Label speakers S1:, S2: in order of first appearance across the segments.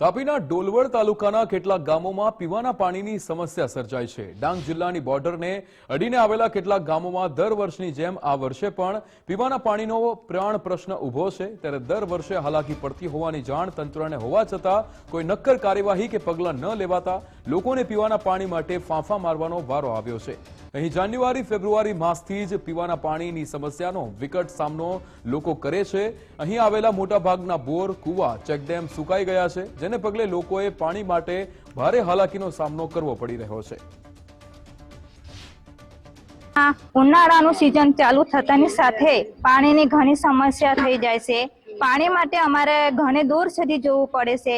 S1: તાપીના ડોલવડ તાલુકાના કેટલાક ગામોમાં પીવાના પાણીની સમસ્યા સર્જાય છે. ડાંગ જિલ્લાની બોર્ડરને અડીને આવેલા કેટલાક ગામોમાં દર વર્ષની જેમ આ વર્ષે પણ પીવાના પાણીનો પ્રાણ પ્રશ્ન ઊભો છે. ત્યારે દર વર્ષે હાલાકી પડતી હોવાની જાણ તંત્રને હોવા છતાં કોઈ નક્કર કાર્યવાહી કે પગલાં ન લેવાતા લોકોને પીવાના પાણી માટે ફાંફા મારવાનો વારો આવ્યો છે. અહીં જાન્યુઆરી, ફેબ્રુઆરી માસથી જ પીવાના પાણીની સમસ્યાનો વિકટ સામનો લોકો કરે છે. અહીં આવેલા મોટાભાગના બોર, કુવા, ચેકડેમ સુકાઈ ગયા છે. જેને પગલે લોકોએ પાણી માટે ભારે હાલાકીનો સામનો કરવો પડી રહ્યો છે.
S2: ઉનાળાનું સિઝન ચાલુ થતાની સાથે પાણીની ઘણી સમસ્યા થઈ જાય છે. પાણી માટે અમારે ઘણે દૂર સુધી જવું પડે છે.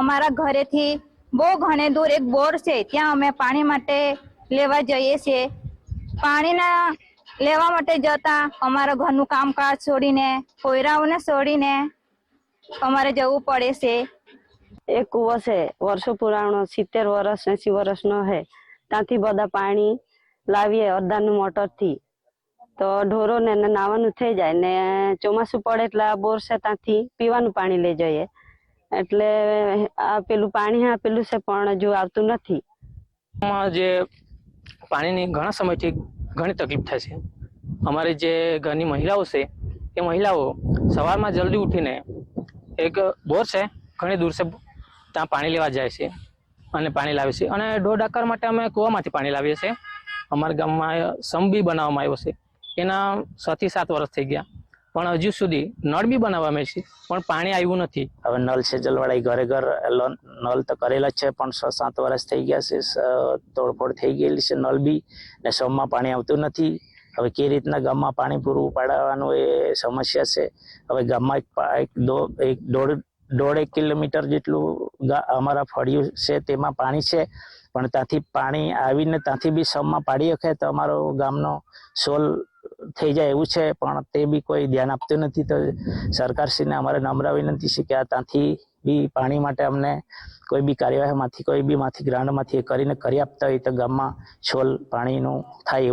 S2: અમારા ઘરેથી બહુ ઘણે દૂર એક બોર છે, ત્યાં અમે પાણી માટે લેવા જઈએ છીએ. પાણીના લેવા માટે જતા અમારા ઘરનું કામકાજ છોડીને, કોયરાઓને છોડીને અમારે જવું પડે છે.
S3: એક કૂવો વર્ષો પુરાણો, સિત્તેર વર્ષ એસી વર્ષનો છે ત્યાંથી બધા પાણી લાવીએ અડધાનું મોટરથી. તો ઢોરોને નાવાનું થઈ જાય ને ચોમાસું પડે એટલે આ બોર છે ત્યાંથી પીવાનું પાણી લઈ જઈએ. એટલે આ પેલું પાણી આપેલું છે પણ જો આવતું નથી.
S4: જે પાણીની ઘણા સમયથી ઘણી તકલીફ થાય છે. અમારી જે ઘરની મહિલાઓ છે, એ મહિલાઓ સવારમાં જલ્દી ઉઠીને એક બોર છે ઘણી દૂર છે. ત્યાં પાણી લેવા જાય છે અને પાણી લાવે છે. અને દોઢ આકાર માટે અમે કૂવામાંથી પાણી લાવીએ છીએ. અમારા ગામમાં સમ બી બનાવવામાં આવ્યો છે. એના છથી સાત વર્ષ થઈ ગયા. પણ હજુ સુધી નળ બી બનાવવામાં છે, પણ પાણી આવ્યું નથી.
S5: હવે નલ છે જલવાળા ઘરે ઘર નળ તો કરેલા છે, પણ છ સાત વર્ષ થઈ ગયા છે તોડફોડ થઈ ગયેલી છે નળ બી, ને સમમાં પાણી આવતું નથી. હવે કે રીતના ગામમાં પાણી પૂરું પાડવાનું એ સમસ્યા છે. હવે ગામમાં એક એક દોઢ દોઢ એક કિલોમીટર જેટલું અમારા ફળિયું છે, તેમાં પાણી છે. પણ ત્યાંથી પાણી આવીને ત્યાંથી બી સમમાં પાડી શકે તો અમારો ગામનો સોલ થઈ જાય એવું છે. પણ તે બી કોઈ ધ્યાન આપતું નથી તો સરકારશ્રીને અમારે નમ્ર વિનંતી છે કે આ ત્યાંથી બી પાણી માટે અમને કોઈ બી કાર્યવાહીમાંથી, કોઈ બી માંથી ગ્રાન્ડમાંથી કરીને કરી આપતા હોય તો ગામમાં છોલ પાણીનું થાય